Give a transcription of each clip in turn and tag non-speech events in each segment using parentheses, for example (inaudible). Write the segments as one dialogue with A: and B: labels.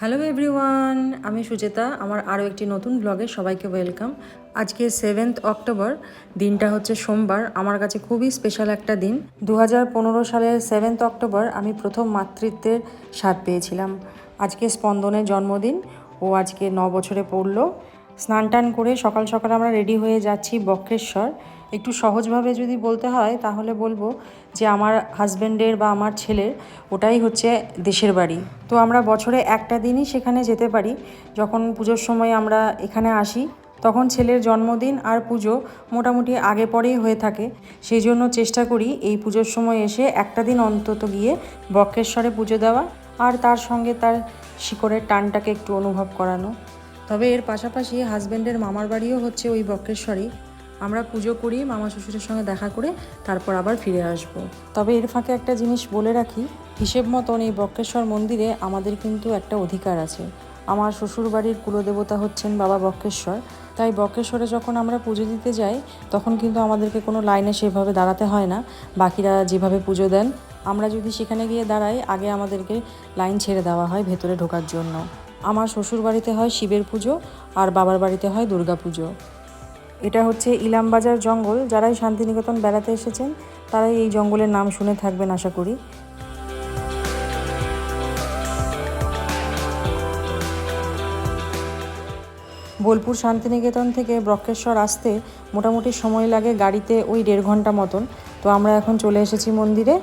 A: Hello everyone আমি সুচেতা, আমার আরও একটি নতুন ব্লগে সবাইকে ওয়েলকাম আজকে সেভেন্থ অক্টোবর দিনটা হচ্ছে সোমবার। আমার কাছে খুবই স্পেশাল একটা দিন। দু হাজার পনেরো সালের সেভেন্থ অক্টোবর আমি প্রথম মাতৃত্বের স্বাদ পেয়েছিলাম। আজকে স্পন্দনের জন্মদিন। ও আজকে ন বছরে পড়ল। স্নান টান করে সকাল সকাল আমরা রেডি হয়ে যাচ্ছি বক্রেশ্বর। একটু সহজভাবে যদি বলতে হয়, তাহলে বলব যে আমার হাজব্যান্ডের বা আমার ছেলের, ওটাই হচ্ছে দেশের বাড়ি। তো আমরা বছরে একটা দিনই সেখানে যেতে পারি। যখন পুজোর সময় আমরা এখানে আসি, তখন ছেলের জন্মদিন আর পুজো মোটামুটি আগে পরেই হয়ে থাকে। সেই জন্য চেষ্টা করি এই পুজোর সময় এসে একটা দিন অন্তত গিয়ে বক্রেশ্বরে পুজো দেওয়া আর তার সঙ্গে তার শিকড়ের টানটাকে একটু অনুভব করানো। তবে এর পাশাপাশি হাজব্যান্ডের মামার বাড়িও হচ্ছে ওই বক্রেশ্বরই। আমরা পুজো করি, মামা শ্বশুরের সঙ্গে দেখা করে তারপর আবার ফিরে আসব। তবে এর ফাঁকে একটা জিনিস বলে রাখি, হিসেব মতন এই বক্রেশ্বর মন্দিরে আমাদের কিন্তু একটা অধিকার আছে। আমার শ্বশুর বাড়ির কুলদেবতা হচ্ছেন বাবা বক্রেশ্বর, তাই বক্রেশ্বরে যখন আমরা পুজো দিতে যাই, তখন কিন্তু আমাদেরকে কোনো লাইনে সেভাবে দাঁড়াতে হয় না। বাকিরা যেভাবে পুজো দেন, আমরা যদি সেখানে গিয়ে দাঁড়াই, আগে আমাদেরকে লাইন ছেড়ে দেওয়া হয় ভেতরে ঢোকার জন্য। আমার শ্বশুর বাড়িতে হয় শিবের পুজো, আর বাবার বাড়িতে হয় দুর্গা পুজো। এটা হচ্ছে ইলামবাজার জঙ্গল। যারাই শান্তিনিকেতন বেড়াতে এসেছেন, তারাই এই জঙ্গলের নাম শুনে থাকবেন, আশা করি। বোলপুর শান্তিনিকেতন থেকে ব্রক্ষেশ্বর আসতে মোটামুটি সময় লাগে গাড়িতে ওই দেড় ঘণ্টা মতন। তো আমরা এখন চলে এসেছি মন্দিরে।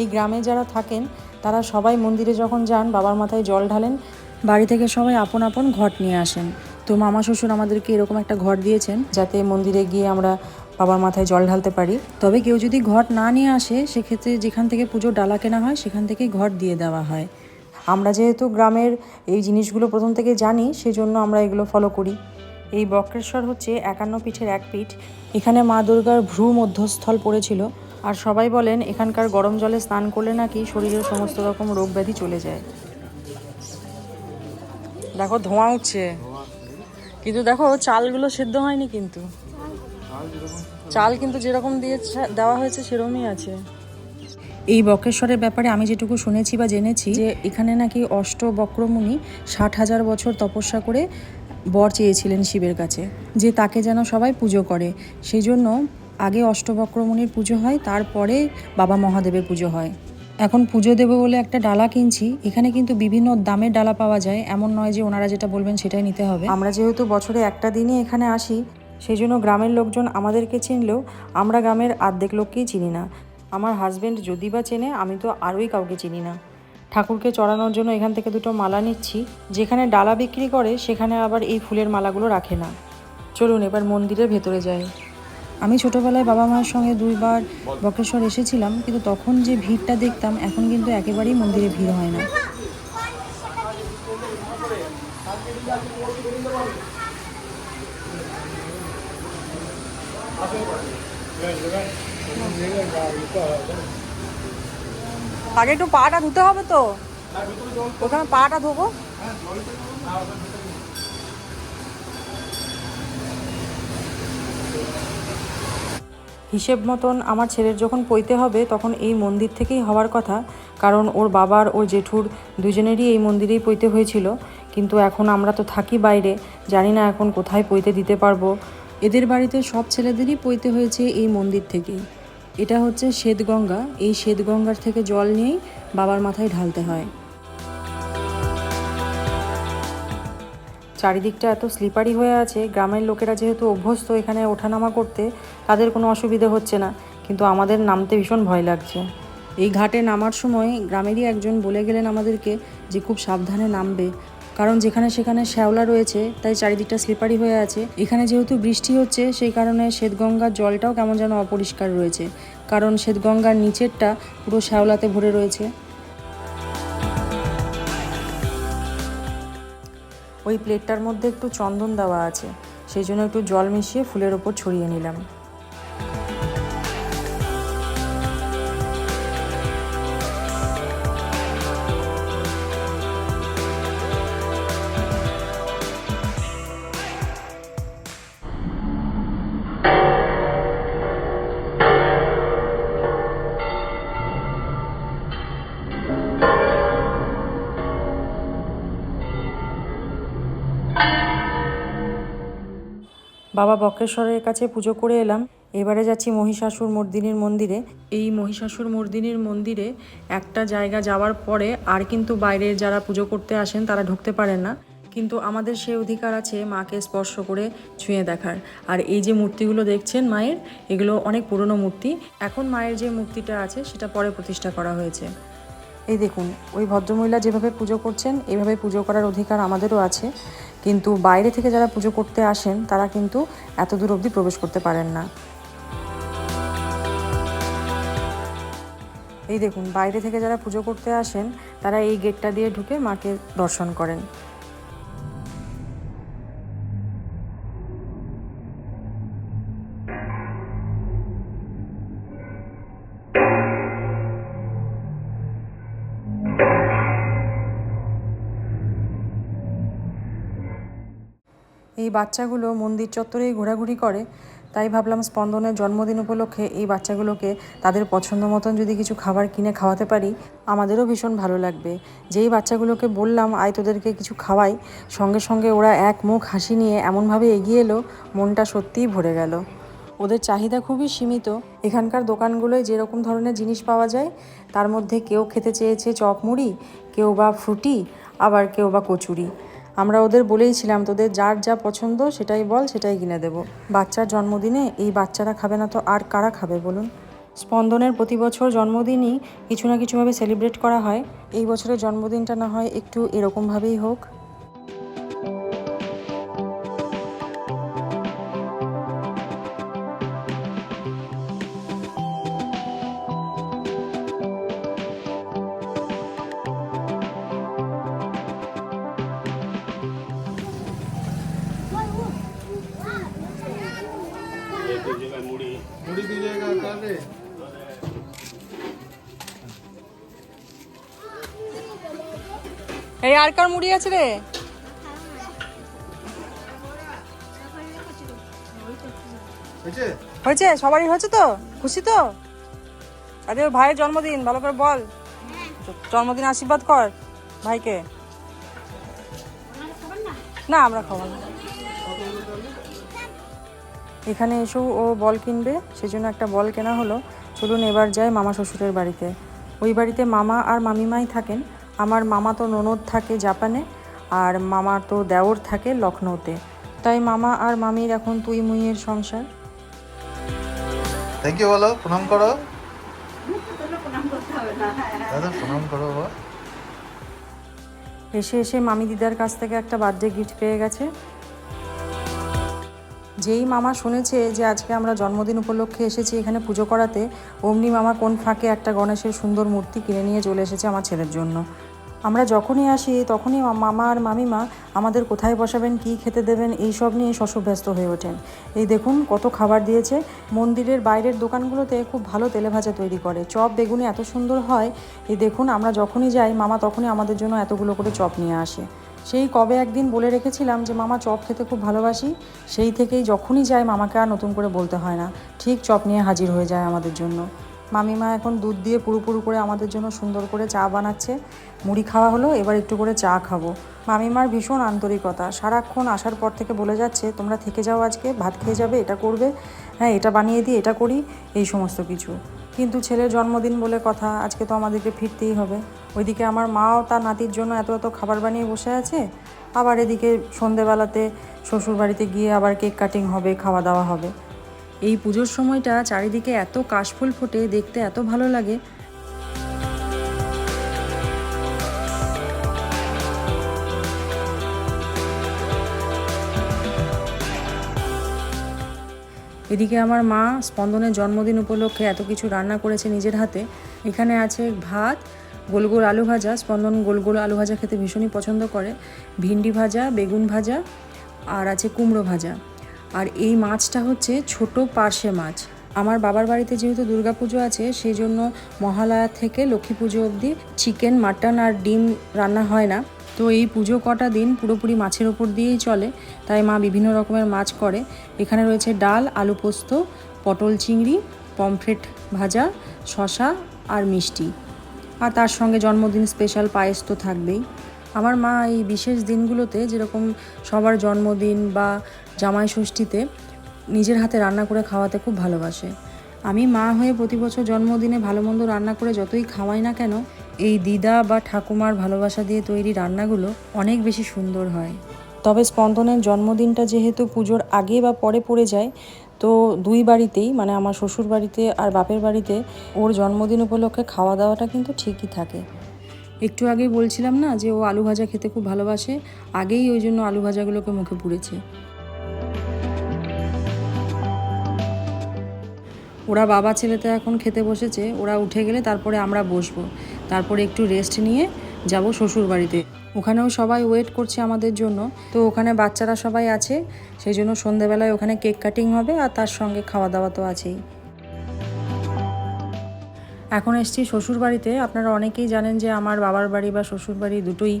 A: এই গ্রামে যারা থাকেন, তারা সবাই মন্দিরে যখন যান, বাবার মাথায় জল ঢালেন, বাড়ি থেকে সবাই আপন আপন ঘট নিয়ে আসেন। তো মামা শ্বশুর আমাদেরকে এরকম একটা ঘর দিয়েছেন যাতে মন্দিরে গিয়ে আমরা বাবার মাথায় জল ঢালতে পারি। তবে কেউ যদি ঘট না নিয়ে আসে, সেক্ষেত্রে যেখান থেকে পুজোর ডালা কেনা হয়, সেখান থেকেই ঘট দিয়ে দেওয়া হয়। আমরা যেহেতু গ্রামের এই জিনিসগুলো প্রথম থেকে জানি, সেজন্য আমরা এগুলো ফলো করি। এই বক্রেশ্বর হচ্ছে একান্ন পিঠের এক পিঠ। এখানে মা দুর্গার ভ্রু মধ্যস্থল পড়েছিল। আর সবাই বলেন, এখানকার গরম জলে স্নান করলে নাকি শরীরের সমস্ত রকম রোগ ব্যাধি চলে যায়। দেখো, ধোঁয়া উঠছে। কিন্তু দেখো, চালগুলো সেদ্ধ হয়নি কিন্তু। চাল কিন্তু যেরকম দিয়ে দেওয়া হয়েছে, সেরকমই আছে। এই বক্রেশ্বরের ব্যাপারে আমি যেটুকু শুনেছি বা জেনেছি, যে এখানে নাকি অষ্ট বক্রমুনি ষাট হাজার বছর তপস্যা করে বর চেয়েছিলেন শিবের কাছে, যে তাকে যেন সবাই পুজো করে। সেই জন্য আগে অষ্টবক্রমুনির পুজো হয়, তারপরে বাবা মহাদেবের পুজো হয়। এখন পুজো দেবো বলে একটা ডালা কিনছি, এখানে কিন্তু বিভিন্ন দামের ডালা পাওয়া যায়। এমন নয় যে ওনারা যেটা বলবেন সেটাই নিতে হবে। আমরা যেহেতু বছরে একটা দিনই এখানে আসি, সেই জন্য গ্রামের লোকজন আমাদেরকে চিনলেও আমরা গ্রামের আর্ধেক লোককেই চিনি না। আমার হাজব্যান্ড যদি বা চেনে, আমি তো আরোই কাউকে চিনি না। ঠাকুরকে চড়ানোর জন্য এখান থেকে দুটো মালা নিচ্ছি, যেখানে ডালা বিক্রি করে, সেখানে আবার এই ফুলের মালাগুলো রাখে না। চলুন এবার মন্দিরের ভেতরে যাই। আমি ছোটোবেলায় বাবা মায়ের সঙ্গে দুইবার বক্রেশ্বর এসেছিলাম, কিন্তু তখন যে ভিড়টা দেখতাম, এখন কিন্তু একেবারেই মন্দিরে ভিড় হয় না। আগে একটু পাটা ধুতে হবে তো। ওখানে পাটা ধোবো। হিসেব মতন আমার ছেলের যখন পইতে হবে, তখন এই মন্দির থেকেই হওয়ার কথা। কারণ ওর বাবার, ওর জেঠুর দুজনেরই এই মন্দিরেই পইতে হয়েছিল। কিন্তু এখন আমরা তো থাকি বাইরে, জানি না এখন কোথায় পইতে দিতে পারব। এদের বাড়িতে সব ছেলেদেরই পইতে হয়েছে এই মন্দির থেকেই। এটা হচ্ছে শ্বেতগঙ্গা। এই শ্বেতগঙ্গার থেকে জল নিয়েই বাবার মাথায় ঢালতে হয়। চারিদিকটা এত স্লিপারি হয়ে আছে। গ্রামের লোকেরা যেহেতু অভ্যস্ত এখানে ওঠানামা করতে তাদের কোনো অসুবিধে হচ্ছে না, কিন্তু আমাদের নামতে ভীষণ ভয় লাগছে। এই ঘাটে নামার সময় গ্রামেরই একজন বলে গেলেন আমাদেরকে যে খুব সাবধানে নামবে, কারণ যেখানে সেখানে শ্যাওলা রয়েছে, তাই চারিদিকটা স্লিপারি হয়ে আছে। এখানে যেহেতু বৃষ্টি হচ্ছে, সেই কারণে শ্বেতগঙ্গার জলটাও কেমন যেন অপরিষ্কার রয়েছে, কারণ শ্বেতগঙ্গার নিচেরটা পুরো শ্যাওলাতে ভরে রয়েছে। ওই প্লেটটার মধ্যে একটু চন্দন দেওয়া আছে, সেই জন্য একটু জল মিশিয়ে ফুলের ওপর ছড়িয়ে নিলাম। বাবা বক্রেশ্বরের কাছে পুজো করে এলাম। এবারে যাচ্ছি মহিষাসুর মর্দিনীর মন্দিরে। এই মহিষাসুর মর্দিনীর মন্দিরে একটা জায়গা যাওয়ার পরে আর কিন্তু বাইরের যারা পুজো করতে আসেন তারা ঢুকতে পারেন না। কিন্তু আমাদের সে অধিকার আছে মাকে স্পর্শ করে ছুঁয়ে দেখার। আর এই যে মূর্তিগুলো দেখছেন মায়ের, এগুলো অনেক পুরনো মূর্তি। এখন মায়ের যে মূর্তিটা আছে সেটা পরে প্রতিষ্ঠা করা হয়েছে। এই দেখুন, ওই ভদ্রমহিলা যেভাবে পুজো করছেন এইভাবে পুজো করার অধিকার আমাদেরও আছে। কিন্তু বাইরে থেকে যারা পুজো করতে আসেন, তারা কিন্তু এত দূর অবধি প্রবেশ করতে পারেন না। এই দেখুন, বাইরে থেকে যারা পুজো করতে আসেন, তারা এই গেটটা দিয়ে ঢুকে মাকে দর্শন করেন। বাচ্চাগুলো মন্দির চত্বরেই ঘোরাঘুরি করে, তাই ভাবলাম স্পন্দনের জন্মদিন উপলক্ষে এই বাচ্চাগুলোকে তাদের পছন্দ মতন যদি কিছু খাবার কিনে খাওয়াতে পারি, আমাদেরও ভীষণ ভালো লাগবে। যেই বাচ্চাগুলোকে বললাম, আয় তোদেরকে কিছু খাওয়াই। সঙ্গে সঙ্গে ওরা এক মুখ হাসি নিয়ে এমনভাবে এগিয়ে এলো, মনটা সত্যিই ভরে গেল। ওদের চাহিদা খুবই সীমিত। এখানকার দোকানগুলোয় যেরকম ধরনের জিনিস পাওয়া যায়, তার মধ্যে কেউ খেতে চেয়েছে চপ মুড়ি, কেউ বা ফ্রুটি, আবার কেউ বা কচুরি। আমরা ওদের বলেইছিলাম তোদের যার যা পছন্দ সেটাই বল, সেটাই কিনে দেবো। বাচ্চার জন্মদিনে এই বাচ্চারা খাবে না তো আর কারা খাবে বলুন? স্পন্দনের প্রতি বছর জন্মদিনই কিছু না কিছুভাবে সেলিব্রেট করা হয়। এই বছরের জন্মদিনটা না হয় একটু এরকমভাবেই হোক। রে?
B: হয়েছে?
A: হয়েছে? সবারই হয়েছে তো? খুশি তো? আরে ওর ভাইয়ের জন্মদিন ভালো করে বল। জন্মদিন আশীর্বাদ কর ভাইকে। না আমরা খাব না। এখানে এসেও ও বল কিনবে সেজন্য একটা বল কেনা হলো। চলুন এবার যাই মামা শ্বশুরের বাড়িতে। ওই বাড়িতে মামা আর মামিমাই থাকেন। আমার মামা তো ননদ থাকে জাপানে আর মামা তো দেওর থাকে লখনৌতে। তাই মামা আর মামির এখন তুই মুইয়ের সংসার।
B: থ্যাংক ইউ বলো প্রণাম করো। দাদা প্রণাম করো
A: এসে এসে মামি দিদার কাছ থেকে একটা বার্থডে গিফট পেয়ে গেছে। যেই মামা শুনেছে যে আজকে আমরা জন্মদিন উপলক্ষে এসেছি এখানে পুজো করাতে অমনি মামা কোন ফাঁকে একটা গণেশের সুন্দর মূর্তি কিনে নিয়ে চলে এসেছে আমার ছেলের জন্য। আমরা যখনই আসি, তখনই মামা আর মামিমা আমাদের কোথায় বসাবেন, কী খেতে দেবেন এই সব নিয়ে শশব্যস্ত হয়ে ওঠেন। এই দেখুন কত খাবার দিয়েছে। মন্দিরের বাইরের দোকানগুলোতে খুব ভালো তেলে ভাজা তৈরি করে। চপ বেগুনি এত সুন্দর হয়। এই দেখুন আমরা যখনই যাই, মামা তখনই আমাদের জন্য এতগুলো করে চপ নিয়ে আসে। সেই কবে একদিন বলে রেখেছিলাম যে, মামা, চপ খেতে খুব ভালোবাসি। সেই থেকেই যখনই যাই, মামাকে আর নতুন করে বলতে হয় না। ঠিক চপ নিয়ে হাজির হয়ে যায় আমাদের জন্য। মামিমা এখন দুধ দিয়ে পুরু পুরু করে আমাদের জন্য সুন্দর করে চা বানাচ্ছে। মুড়ি খাওয়া হলো, এবার একটু করে চা খাব। মামিমার ভীষণ আন্তরিকতা। সারাক্ষণ আসার পর থেকে বলে যাচ্ছে, তোমরা থেকে যাও আজকে, ভাত খেয়ে যাবে, এটা করবে হ্যাঁ এটা বানিয়ে দিই, এটা করি, এই সমস্ত কিছু। কিন্তু ছেলের জন্মদিন বলে কথা, আজকে তো আমাদেরকে ফিরতেই হবে। ওইদিকে আমার মাও তার নাতির জন্য এত এত খাবার বানিয়ে বসে আছে। আবার এদিকে সন্ধেবেলাতে শ্বশুর বাড়িতে গিয়ে আবার কেক কাটিং হবে, খাওয়া দাওয়া হবে। এই পুজোর সময়টা চারিদিকে এত কাশফুল ফোটে, দেখতে এত ভালো লাগে। এদিকে আমার মা স্পন্দনের জন্মদিন উপলক্ষে এত কিছু রান্না করেছে নিজের হাতে। এখানে আছে ভাত, গোল গোল আলু ভাজা। স্পন্দন গোল গোল আলু ভাজা খেতে ভীষণই পছন্দ করে। ভিন্ডি ভাজা, বেগুন ভাজা, আর আছে কুমড়ো ভাজা। আর এই মাছটা হচ্ছে ছোট পার্শে মাছ। আমার বাবার বাড়িতে যেহেতু দুর্গাপুজো আছে সেই জন্য মহালয়া থেকে লক্ষ্মী পুজো অবধি চিকেন, মাটন আর ডিম রান্না হয় না। তো এই পুজো কটা দিন পুরোপুরি মাছের ওপর দিয়েই চলে। তাই মা বিভিন্ন রকমের মাছ করে। এখানে রয়েছে ডাল, আলু পোস্ত, পটল চিংড়ি, পমফ্রেট ভাজা শশা আর মিষ্টি। আর তার সঙ্গে জন্মদিন স্পেশাল পায়েস তো থাকবেই। আমার মা এই বিশেষ দিনগুলোতে যেরকম সবার জন্মদিন বা জামাই ষষ্ঠীতে নিজের হাতে রান্না করে খাওয়াতে খুব ভালোবাসে। আমি মা হয়ে প্রতি বছর জন্মদিনে ভালো মন্দ রান্না করে যতই খাওয়াই না কেন, এই দিদা বা ঠাকুমার ভালোবাসা দিয়ে তৈরি রান্নাগুলো অনেক বেশি সুন্দর হয়। তবে স্পন্দনের জন্মদিনটা যেহেতু পুজোর আগে বা পরে পড়ে যায়, তো দুই বাড়িতেই মানে আমার শ্বশুর বাড়িতে আর বাপের বাড়িতে, ওর জন্মদিন উপলক্ষে খাওয়া দাওয়াটা কিন্তু ঠিকই থাকে। একটু আগেই বলছিলাম না যে ও আলু ভাজা খেতে খুব ভালোবাসে, আগেই ওই জন্য আলু ভাজাগুলোকে মুখে পুড়েছে। ওরা বাবা ছেলে তো এখন খেতে বসেছে, ওরা উঠে গেলে তারপরে আমরা বসবো। তারপরে একটু রেস্ট নিয়ে যাব শ্বশুর বাড়িতে ওখানেও সবাই ওয়েট করছে আমাদের জন্য। তো ওখানে বাচ্চারা সবাই আছে, সেই জন্য সন্ধেবেলায় ওখানে কেক কাটিং হবে আর তার সঙ্গে খাওয়া দাওয়া তো আছেই। এখন এসছি শ্বশুর বাড়িতে আপনারা অনেকেই জানেন যে আমার বাবার বাড়ি বা শ্বশুর বাড়ি দুটোই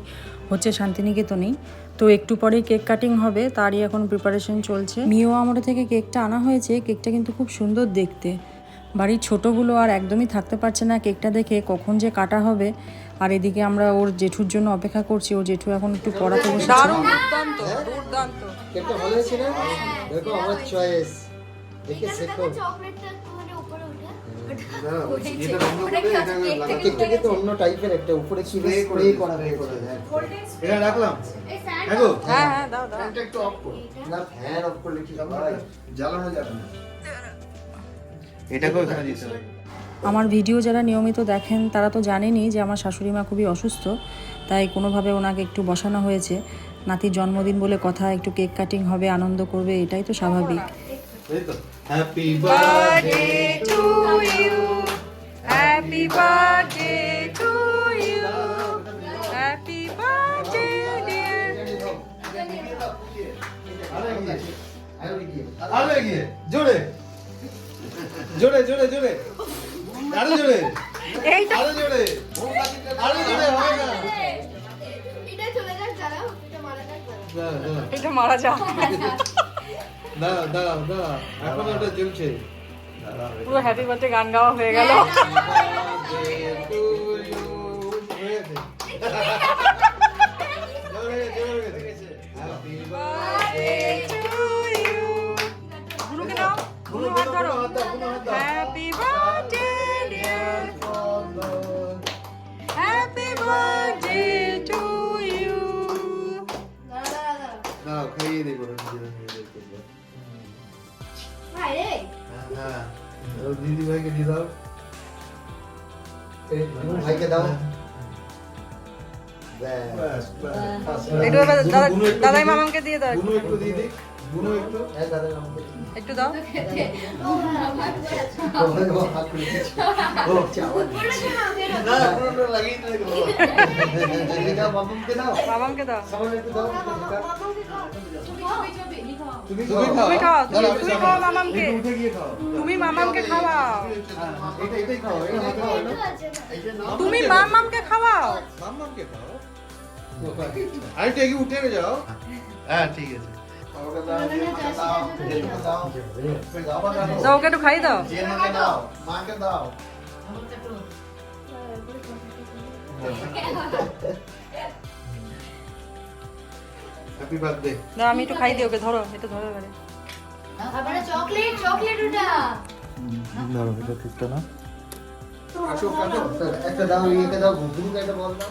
A: হচ্ছে শান্তিনিকেতনেই। তো একটু পরেই কেক কাটিং হবে তারই এখন প্রিপারেশন চলছে। মিও আমরে থেকে কেকটা আনা হয়েছে কেকটা কিন্তু খুব সুন্দর দেখতে। বাড়ির ছোটোগুলো আর একদমই থাকতে পারছে না কেকটা দেখে কখন যে কাটা হবে। আর এদিকে আমরা ওর জেঠুর জন্য অপেক্ষা করছি ওর জেঠু এখন একটু পড়াতে বসেছে।
C: কেকটা ভালো হয়েছে না? দেখো আমার চয়েস দেখে শেখো
D: চকলেটটা মানে উপরে উঠে
B: এটা বন্ধ করে এটা লাগাতে
C: কেকটা কিন্তু অন্য টাইপের একটা উপরে কি
B: করে
C: করা হয়েছে।
B: করে দিই।
C: হ্যাঁ।
B: এটা রাখলাম। দেখো
A: হ্যাঁ হ্যাঁ দাও দাও।
B: ফ্যানটা একটু অফ করো।
C: না ফ্যান অফ করলে কি হবে
B: জ্বালানো যাবে না। এটাকেও এখানে দিতে হবে।
A: আমার ভিডিও যারা নিয়মিত দেখেন তারা তো জানেনই যে আমার শাশুড়ি মা খুবই অসুস্থ তাই কোনোভাবে ওনাকে একটু বসানো হয়েছে। নাতির জন্মদিন বলে কথা একটু কেক কাটিং হবে আনন্দ করবে এটাই তো স্বাভাবিক।
B: এই তো happy birthday
A: happy birthday to you happy birthday
B: আরও এগিয়ে জোরে। জোরে জোরে জোরে। আরও জোরে। আরও জোরে। আরও জোরে হবে না।
D: এটা মারা যাক। দাঁড়াও।
B: দাঁড়াও দাঁড়াও। এখন ওটা চলছে।
A: পুরো হ্যাপি বার্থডে গান গাওয়া হয়ে গেল। (laughs) একটু
B: একটু
A: দাদাই মামাকে দিয়ে দাও
B: একটু। দিয়ে দিই গুনু একটু।
C: হ্যাঁ দাদা
A: দাও
C: তোমাকে হাত করে দিচ্ছি ও চাওয়া দিচ্ছি
B: না পুরোটা লাগিয়ে দিলে কি হবে?
C: তুমি দাও।
A: মামাকে
C: একটু দাও।
B: তুমি
A: তুমি খাও তুমি খাও মামামকে।
B: একটু
A: তুমি মামামকে খাওয়াও।
B: হ্যাঁ, এটা এটাই খাও এটা হাতে খাও না
A: তুমি মামামকে খাওয়াও।
B: মাম্মাকে খাও। আরেকটু এগিয়ে উঠে যাও। হ্যাঁ ঠিক আছে।
A: ওকে একটু খাই দাও।
B: মাকে দাও হ্যাপি বার্থডে
A: দাও আমি একটু খাই দিই ওকে ধরো এটা ধরো এবারে।
D: চকলেট চকলেট ওটা
B: ধরো এটা ঠিকটা না। আসো
C: একটা দাও ইয়েকে দাও একটা বল দাও।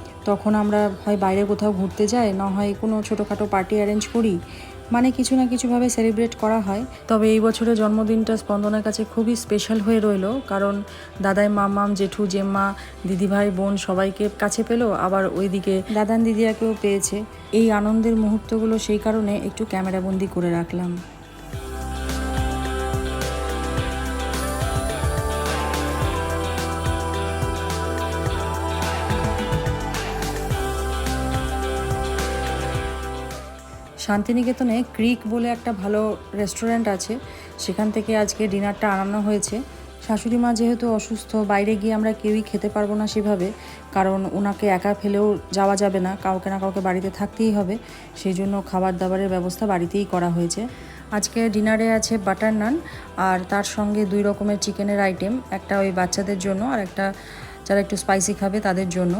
A: তখন আমরা হয় বাইরে কোথাও ঘুরতে যাই, না হয় কোনো ছোটোখাটো পার্টি অ্যারেঞ্জ করি। মানে কিছু না কিছুভাবে সেলিব্রেট করা হয়। তবে এই বছরের জন্মদিনটা স্পন্দনের কাছে খুবই স্পেশাল হয়ে রইল, কারণ দাদাই মামাম, জেঠু জেম্মা দিদিভাই, বোন সবাইকে কাছে পেল, আবার ওইদিকে দাদান দিদিয়াকেও পেয়েছে। এই আনন্দের মুহূর্তগুলো সেই কারণে একটু ক্যামেরাবন্দি করে রাখলাম। শান্তিনিকেতনে ক্রিক বলে একটা ভালো রেস্টুরেন্ট আছে। সেখান থেকে আজকে ডিনারটা আনানো হয়েছে। শাশুড়ি মা যেহেতু অসুস্থ, বাইরে গিয়ে আমরা কেউই খেতে পারব না সেভাবে, কারণ ওনাকে একা ফেলেও যাওয়া যাবে না, কাউকে না কাউকে বাড়িতে থাকতেই হবে। সেই জন্য খাবার দাবারের ব্যবস্থা বাড়িতেই করা হয়েছে। আজকে ডিনারে আছে বাটার নান, আর তার সঙ্গে দুই রকমের চিকেনের আইটেম, একটা ওই বাচ্চাদের জন্য আর একটা যারা একটু স্পাইসি খাবে তাদের জন্য।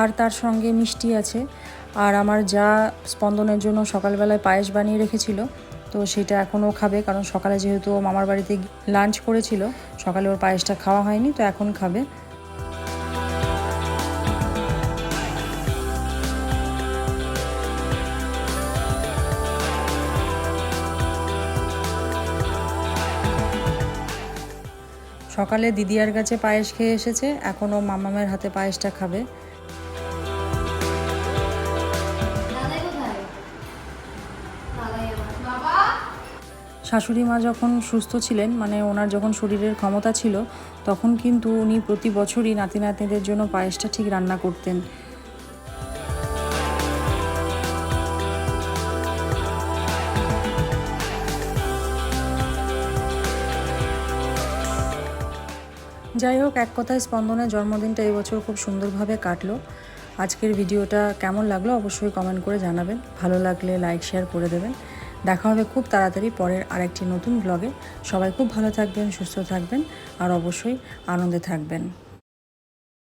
A: আর তার সঙ্গে মিষ্টি আছে। আর আমার যা স্পন্দনের জন্য সকালবেলায় পায়েস বানিয়ে রেখেছিল, তো সেটা এখনও খাবে, কারণ সকালে যেহেতু মামার বাড়িতে লাঞ্চ করেছিল, সকালে ওর পায়েসটা খাওয়া হয়নি, তো এখন খাবে। সকালে দিদিয়ার কাছে পায়েস খেয়ে এসেছে, এখনও মামামের হাতে পায়েসটা খাবে। শাশুড়ি মা যখন সুস্থ ছিলেন মানে ওনার যখন শরীরের ক্ষমতা ছিল, তখন কিন্তু উনি প্রতি বছরই নাতি নাতনিদের জন্য পায়েসটা ঠিক রান্না করতেন। যাই হোক, এক কথায় স্পন্দনের জন্মদিনটা এই বছর খুব সুন্দরভাবে কাটলো। আজকের ভিডিওটা কেমন লাগল অবশ্যই কমেন্ট করে জানাবেন। ভালো লাগলে লাইক, শেয়ার করে দেবেন। দেখা হবে খুব তাড়াতাড়ি পরের আরেকটি নতুন ব্লগে সবাই খুব ভালো থাকবেন, সুস্থ থাকবেন, আর অবশ্যই আনন্দে থাকবেন।